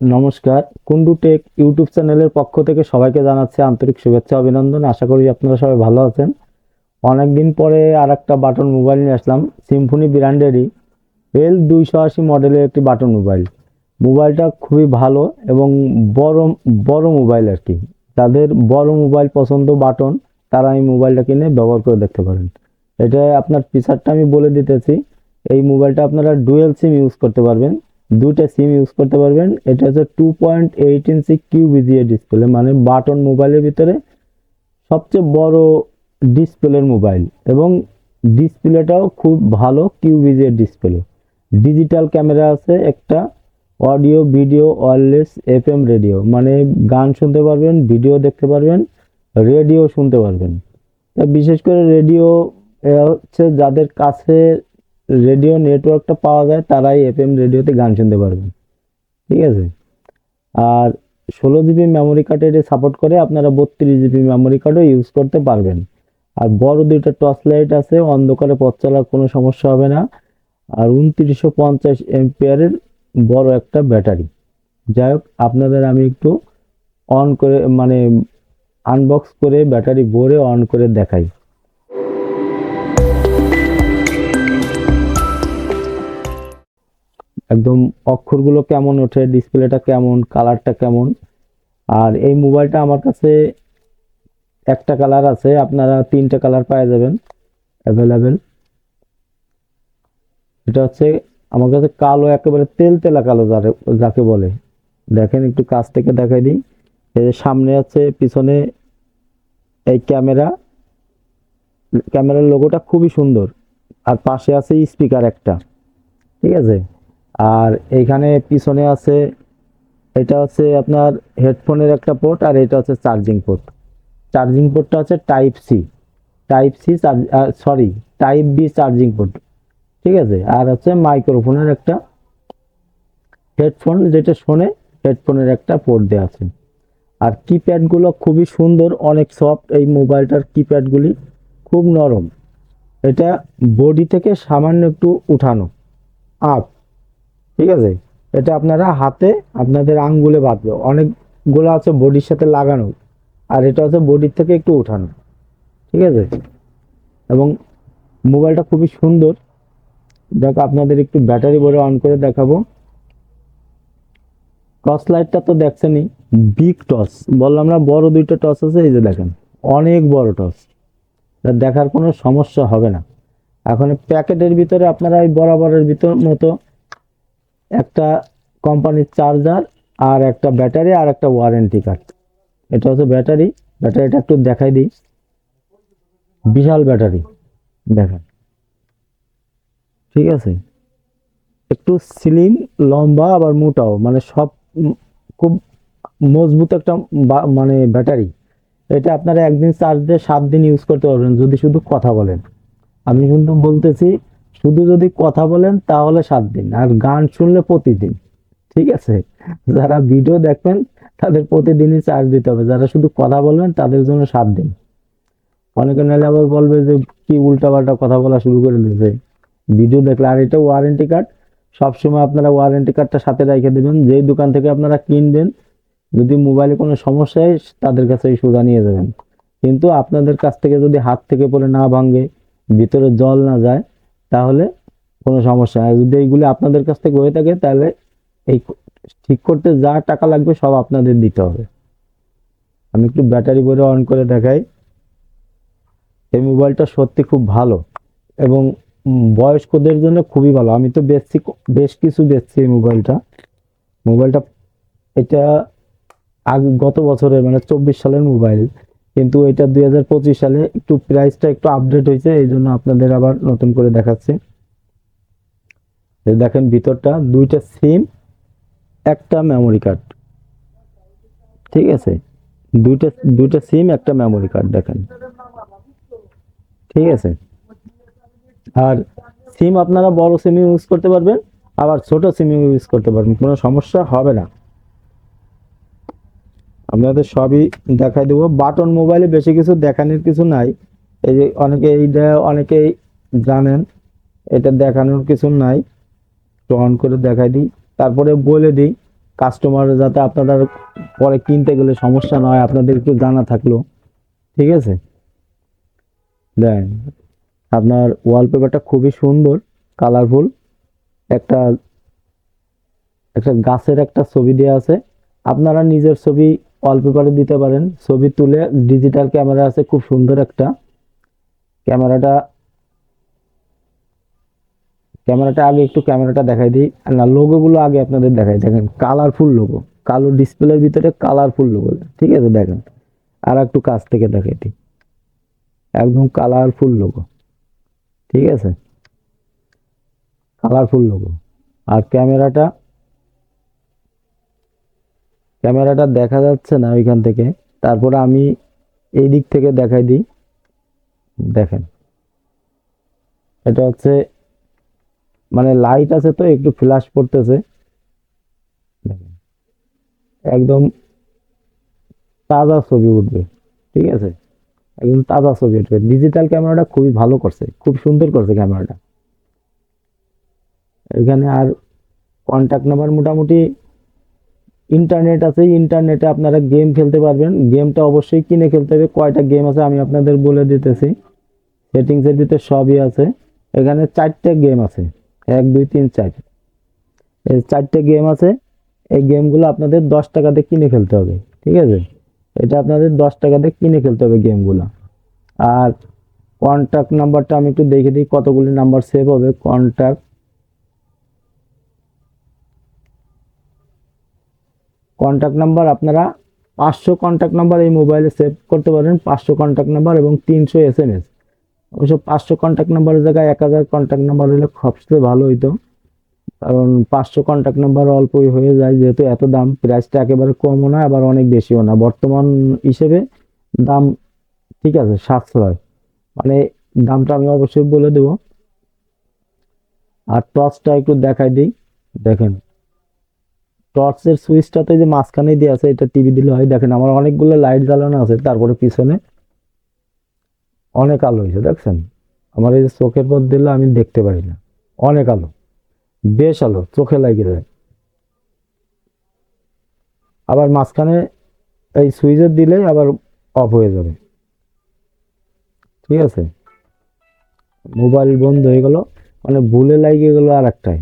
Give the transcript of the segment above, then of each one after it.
নমস্কার। Kundu tech YouTube চ্যানেলের পক্ষ থেকে সবাইকে জানাচ্ছি আন্তরিক শুভেচ্ছা অভিনন্দন। আশা করি আপনারা সবাই ভালো আছেন। অনেকদিন পরে আর একটা বাটন মোবাইল নিয়ে আসলাম, সিম্ফনি ব্র্যান্ডেরই এল দুইশো আশি মডেলের একটি বাটন মোবাইল। মোবাইলটা খুবই ভালো এবং বড় বড় মোবাইল আর কি। যাদের বড় মোবাইল পছন্দ বাটন, তারা এই মোবাইলটা কিনে ব্যবহার করে দেখতে পারেন। এটা আপনার ফিচারটা আমি বলে দিতেছি, এই মোবাইলটা আপনারা ডুয়েল সিম ইউজ করতে পারবেন। দুইটা সিম ইউজ করতে পারবেন। এটা হচ্ছে two point eight inch Q VGA display মানে বাটন মোবাইলের ভিতরে সবচেয়ে বড় ডিসপ্লের মোবাইল এবং ডিসপ্লেটাও খুব ভালো Q VGA display digital camera আছে একটা audio video wireless FM radio মানে গান শুনতে পারবেন ভিডিও দেখতে পারবেন রেডিও শুনতে পারবেন। বিশেষ করে রেডিও হচ্ছে যাদের কাছে রেডিও নেটওয়ার্কটা পাওয়া যায়, তারাই এফএম রেডিওতে গান শুনতে পারবেন ঠিক আছে? আর ষোলো জিবি মেমোরি কার্ডে এটা সাপোর্ট করে আপনারা বত্রিশ জিবি মেমোরি কার্ডও ইউজ করতে পারবেন। আর বড় দুইটা টর্চ লাইট আছে, অন্ধকারে পথ চলার কোনো সমস্যা হবে না। আর উনত্রিশশো পঞ্চাশ এমপিয়ারের বড় একটা ব্যাটারি। যাই হোক, আপনাদের আমি একটু অন করে মানে আনবক্স করে ব্যাটারি ভরে অন করে দেখাই। একদম অক্ষরগুলো কেমন, ওঠে ডিসপ্লেটা কেমন, কালারটা কেমন। আর এই মোবাইলটা আমার কাছে একটা কালার আছে, আপনারা তিনটা কালার পেয়ে যাবেন অ্যাভেলেবেল এটা হচ্ছে আমার কাছে কালো, একেবারে তেল তেলা কালো যাকে বলে। দেখেন একটু কাছ থেকে দেখাই দিই। এই সামনে আছে, পিছনে এই ক্যামেরা। ক্যামেরার লোগোটা খুবই সুন্দর। আর পাশে আছে স্পিকার একটা। ঠিক আছে? আর এইখানে পিছনে আছে, এটা হচ্ছে আপনার হেডফোনের একটা পোর্ট আর এটা হচ্ছে চার্জিং পোর্ট চার্জিং পোর্টটা হচ্ছে type C type C sorry type B charging port ঠিক আছে? আর হচ্ছে মাইক্রোফোনের একটা হেডফোন যেটা শোনে হেডফোনের একটা পোর্ট দেওয়া আছে। আর কিপ্যাডগুলো খুবই সুন্দর, অনেক সফট এই মোবাইলটার কিপ্যাডগুলি খুব নরম। এটা বডি থেকে সামান্য একটু উঠানো আপ ঠিক আছে? এটা আপনারা হাতে আপনাদের আঙ্গুলে বাঁধবে। অনেকগুলো আছে বডির সাথে লাগানো। আর এটা হচ্ছে বডির থেকে একটু উঠানো। ঠিক আছে? এবং মোবাইলটা খুবই সুন্দর। দেখো আপনাদের একটু ব্যাটারি ভরে অন করে দেখাবো। টর্চ লাইটটা তো দেখছেনই। বিগ টর্চ বললাম না, বড় দুইটা টর্চ আছে, এই যে দেখেন। অনেক বড় টর্চ দেখার কোনো সমস্যা হবে না। এখন প্যাকেটের ভিতরে আপনারা ওই বরাবরের ভিতর মতো একটা কোম্পানির চার্জার আর একটা ব্যাটারি আর একটা ওয়ারেন্টি কার্ড। এটা হচ্ছে ব্যাটারি। ব্যাটারিটা একটু দেখাই দিই। বিশাল ব্যাটারি। দেখেন। ঠিক আছে? একটু স্লিম লম্বা আবার মোটাও। মানে সব খুব মজবুত একটা মানে ব্যাটারি। এটা আপনারা একদিন চার্জ দিয়ে সাত দিন ইউজ করতে পারবেন। যদি শুধু কথা বলেন। আমি কিন্তু বলতেছি শুধু যদি কথা বলেন তাহলে সাত দিন, আর গান শুনলে প্রতিদিন, ঠিক আছে? যারা ভিডিও দেখবেন, তাদের প্রতিদিনই চার্জ দিতে হবে। যারা শুধু কথা বলবেন, তাদের জন্য সাত দিন। অনেকে নাহলে আবার বলবে যে, কি উল্টাপাল্টা কথা বলা শুরু করে দিয়েছে। ভিডিও দেখলে, আর এটা ওয়ারেন্টি কার্ড সবসময় আপনারা ওয়ারেন্টি কার্ডটা সাথে রেখে দেবেন। যেই দোকান থেকে আপনারা কিনবেন, যদি মোবাইলে কোনো সমস্যা হয়, তাদের কাছে সোজা নিয়ে যাবেন। কিন্তু আপনাদের কাছ থেকে যদি হাত থেকে পড়ে না ভাঙে, ভিতরে জল না যায় তাহলে কোনো সমস্যা আর যদি এইগুলি আপনাদের কাছ থেকে হয়ে থাকে, তাহলে এই ঠিক করতে যা টাকা লাগবে সব আপনাদের দিতে হবে। আমি একটু ব্যাটারি ভরে অন করে দেখাই। এই মোবাইলটা সত্যি খুব ভালো এবং বয়স্কদের জন্য খুবই ভালো। আমি তো বেচছি বেশ কিছু বেচছি এই মোবাইলটা। মোবাইলটা এটা আগে গত বছরের মানে চব্বিশ সালের মোবাইল। কিন্তু এটা দুই হাজার পঁচিশ সালে একটু প্রাইসটা একটু আপডেট হয়েছে, এই জন্য আপনাদের আবার নতুন করে দেখাচ্ছি। দেখেন ভিতরটা, দুইটা সিম একটা মেমোরি কার্ড ঠিক আছে? দুইটা দুইটা সিম একটা মেমোরি কার্ড দেখেন। ঠিক আছে? আর সিম আপনারা বড় সিম ইউজ করতে পারবেন, আবার ছোট সিম ইউজ করতে পারবেন, কোনো সমস্যা হবে না। আপনাদের সবই দেখাই দেবো। বাটন মোবাইলে বেশি কিছু দেখানোর কিছু নাই। এই যে অনেকে এইটা অনেকেই জানেন, এটা দেখানোর কিছু নাই। অন করে দেখাই দিই। তারপরে বলে দিই কাস্টমার যাতে আপনারা পরে কিনতে গেলে সমস্যা না হয়, আপনাদের একটু জানা থাকল। ঠিক আছে? দেন, আপনার ওয়ালপেপারটা খুবই সুন্দর কালারফুল একটা একটা গাছের একটা ছবি দেওয়া আছে। আপনারা নিজের ছবি ওয়ালপেপারে দিতে পারেন। ছবি তুলে ডিজিটাল ক্যামেরা আছে, খুব সুন্দর একটা। ক্যামেরাটা ক্যামেরাটা আগে একটু ক্যামেরাটা দেখাই দিই। না লোগোগুলো আগে আপনাদের দেখাই। দেখেন কালারফুল লোগো কালো ডিসপ্লের ভিতরে কালারফুল লোগো ঠিক আছে, দেখেন। আর একটু কাছ থেকে দেখাই দিই। একদম কালারফুল লোগো ঠিক আছে? কালারফুল লোগো আর ক্যামেরাটা ক্যামেরাটা দেখা যাচ্ছে না ওইখান থেকে। তারপরে আমি এই দিক থেকে দেখাই দিই। দেখেন। এটা হচ্ছে মানে লাইট আছে তো, একটু ফ্ল্যাশ পড়তেছে। দেখেন। একদম তাজা ছবি উঠবে, ঠিক আছে? একদম তাজা ছবি উঠবে। ডিজিটাল ক্যামেরাটা খুবই ভালো করছে, খুব সুন্দর করছে ক্যামেরাটা। এখানে আর কন্ট্যাক্ট নাম্বার মোটামুটি ইন্টারনেট আছে, ইন্টারনেটে আপনারা গেম খেলতে পারবেন। গেমটা অবশ্যই কিনে খেলতে হবে। কয়টা গেম আছে আমি আপনাদের বলে দিতেছি। সেটিংসের ভিতরে সবই আছে। এখানে চারটে গেম আছে। এক, দুই, তিন, চার। এই চারটে গেম আছে। এই গেমগুলো আপনাদের দশ টাকাতে কিনে খেলতে হবে। ঠিক আছে? এটা আপনাদের দশ টাকাতে কিনে খেলতে হবে গেমগুলো। আর কন্ট্যাক্ট নাম্বারটা আমি একটু দেখে দিই, কতগুলি নাম্বার সেভ হবে। কন্ট্যাক্ট কন্ট্যাক্ট নাম্বার আপনারা পাঁচশো কন্ট্যাক্ট নাম্বার এই মোবাইলে সেভ করতে পারেন, পাঁচশো কন্ট্যাক্ট নাম্বার এবং তিনশো এস এম এস অবশ্য পাঁচশো কন্ট্যাক্ট নাম্বারের জায়গায় এক হাজার কন্ট্যাক্ট নাম্বার হলে সবচেয়ে ভালো হইতো। কারণ পাঁচশো কন্ট্যাক্ট নাম্বার অল্পই হয়ে যায়, যেহেতু এত দাম প্রাইসটা একেবারে কমও না আবার অনেক বেশিও না। বর্তমান হিসেবে দাম ঠিক আছে সাশ্রয় মানে দামটা আমি অবশ্যই বলে দেবো। আর টর্চটা একটু দেখাই দিই। দেখেন। টর্চের সুইচটাতে যে মাঝখানে দিয়ে আছে, এটা টিভি দিলে হয়। দেখেন, আমার অনেকগুলো লাইট জ্বালানো আছে, তারপরে পিছনে অনেক আলো হয়েছে, দেখছেন? আমার এই যে চোখের পর দিলে আমি দেখতে পারি না। অনেক আলো, বেশ আলো, চোখে লাগে যায় আবার মাঝখানে এই সুইচের দিলেই আবার অফ হয়ে যাবে। ঠিক আছে? মোবাইল বন্ধ হয়ে গেল মানে ভুলে লাগিয়ে গেল আর একটাই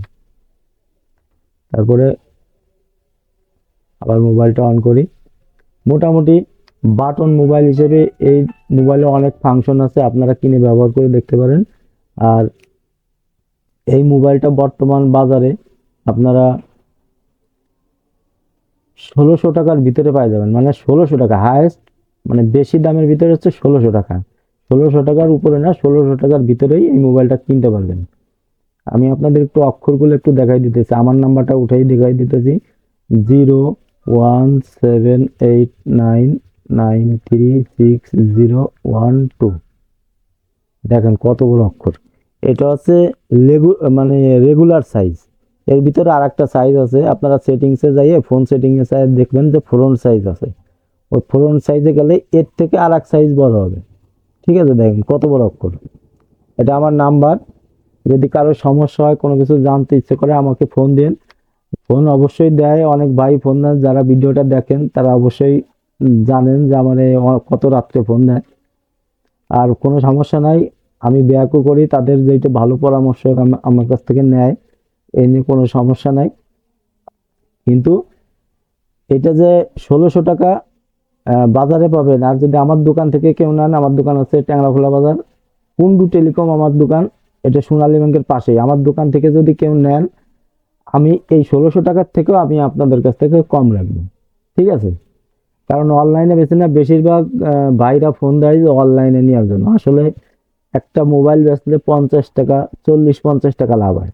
তারপরে আবার মোবাইলটা অন করি। মোটামুটি বাটন মোবাইল হিসেবে এই মোবাইলে অনেক ফাংশন আছে, আপনারা কিনে ব্যবহার করে দেখতে পারেন। আর এই মোবাইলটা বর্তমান বাজারে আপনারা ষোলোশো টাকার ভিতরে পাই যাবেন। মানে ষোলোশো টাকা হায়েস্ট মানে বেশি দামের ভিতরে হচ্ছে ষোলোশো টাকা। ষোলোশো টাকার উপরে না, ষোলোশো টাকার ভিতরেই এই মোবাইলটা কিনতে পারবেন। আমি আপনাদের একটু অক্ষরগুলো একটু দেখাই দিতেছি। আমার নাম্বারটা উঠাই দেখাই দিতেছি। Zero one seven eight nine nine three six zero one two দেখেন কত বড় অক্ষর। এটা হচ্ছে লেগু মানে রেগুলার সাইজ এর ভিতরে আর একটা সাইজ আছে। আপনারা সেটিংসে যাইয়ে ফোন সেটিংয়ে সাইজ দেখবেন যে ফ্রন্ট সাইজ আছে। ওই ফ্রন্ট সাইজে গেলে এর থেকে আর এক সাইজ বড় হবে। ঠিক আছে? দেখেন কত বড় অক্ষর। এটা আমার নাম্বার যদি কারও সমস্যা হয়, কোনো কিছু জানতে ইচ্ছে করে আমাকে ফোন দিন ফোন অবশ্যই দেয়। অনেক ভাই ফোন দেন, যারা ভিডিওটা দেখেন, তারা অবশ্যই জানেন যে আমার কত রাত্রে ফোন দেয়। আর কোনো সমস্যা নাই, আমি ব্যাকও করি, তাদের যেটা ভালো পরামর্শ আমার কাছ থেকে নেয়, এ নিয়ে কোনো সমস্যা নাই। কিন্তু এটা যে ষোলোশো টাকা বাজারে পাবেন। আর যদি আমার দোকান থেকে কেউ নেন, আমার দোকান আছে ট্যাংরাখোলা বাজার। কুন্ডু টেলিকম আমার দোকান, এটা সোনালী ব্যাংকের পাশেই। আমার দোকান থেকে যদি কেউ নেন আমি এই ষোলোশো টাকার থেকেও আমি আপনাদের কাছ থেকে কম রাখব। ঠিক আছে? কারণ অনলাইনে বেছে না, বেশিরভাগ ভাইরা ফোন দেয় যে অনলাইনে নেওয়ার জন্য। আসলে একটা মোবাইল বেচলে পঞ্চাশ টাকা, চল্লিশ, পঞ্চাশ টাকা লাভ হয়।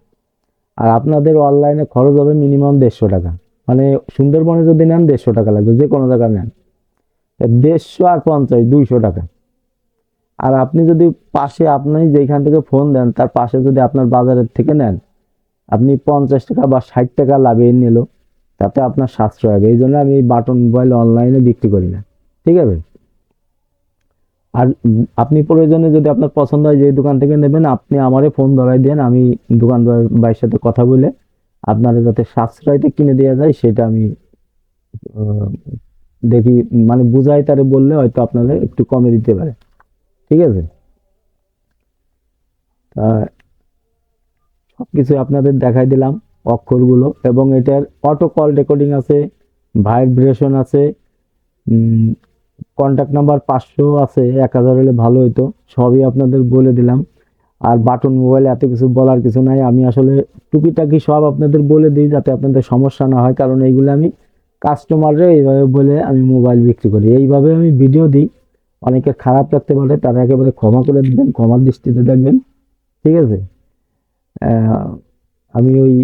আর আপনাদের অনলাইনে খরচ হবে মিনিমাম দেড়শো টাকা। মানে সুন্দরবনে যদি নেন, দেড়শো টাকা লাগবে, যে কোনো জায়গায় নেন। দেড়শো আর পঞ্চাশ, দুইশো টাকা। আর আপনি যদি পাশে আপনি যেখান থেকে ফোন দেন, তার পাশে যদি আপনার বাজারের থেকে নেন আপনি পঞ্চাশ টাকা বা ষাট টাকা লাভে নিল, তাতে আপনার সাশ্রয় হবে। এই জন্য আমি এই বাটন মোবাইল অনলাইনে বিক্রি করি না। ঠিক আছে? আর আপনি প্রয়োজনে যদি আপনার পছন্দ হয় যে দোকান থেকে নেবেন, আপনি আমারে ফোন ধরাই দেন, আমি দোকানদার ভাইয়ের সাথে কথা বলে আপনারা যাতে সাশ্রয়তে কিনে দেওয়া যায়, সেটা আমি দেখি মানে বুঝাই তারে বললে হয়তো আপনারা একটু কমে দিতে পারে। ঠিক আছে? সবকিছু আপনাদের দেখাই দিলাম অক্ষরগুলো। এবং এটার অটো কল রেকর্ডিং আছে ভাইব্রেশন আছে কন্ট্যাক্ট নাম্বার পাঁচশো আছে, এক হাজার হলে ভালো হতো সবই আপনাদের বলে দিলাম। আর বাটন মোবাইলে এত কিছু বলার কিছু নাই, আমি আসলে টুকিটাকি সব আপনাদের বলে দিই যাতে আপনাদের সমস্যা না হয়, কারণ এইগুলো আমি কাস্টমাররে এইভাবে বলে আমি মোবাইল বিক্রি করি। এইভাবে আমি ভিডিও দিই অনেকের খারাপ লাগতে পারে, তারা একেবারে ক্ষমা করে দেবেন, ক্ষমার দৃষ্টিতে দেখবেন, ঠিক আছে? আমি ওই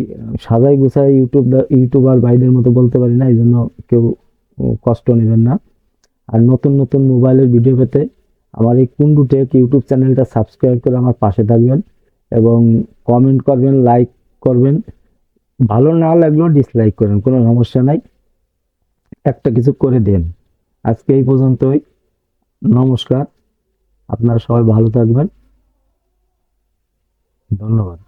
সাজাই গুছাই ইউটিউব ইউটিউবার ভাইদের মতো বলতে পারি না, এই জন্য কেউ কষ্ট নেবেন না। আর নতুন নতুন মোবাইলের ভিডিও পেতে আমার এই কুন্ডু টেক ইউটিউব চ্যানেলটা সাবস্ক্রাইব করে আমার পাশে থাকবেন এবং কমেন্ট করবেন লাইক করবেন। ভালো না লাগলেও ডিসলাইক করেন, কোনো সমস্যা নাই। একটা কিছু করে দেন। আজকে এই পর্যন্তই। নমস্কার। আপনারা সবাই ভালো থাকবেন। ধন্যবাদ।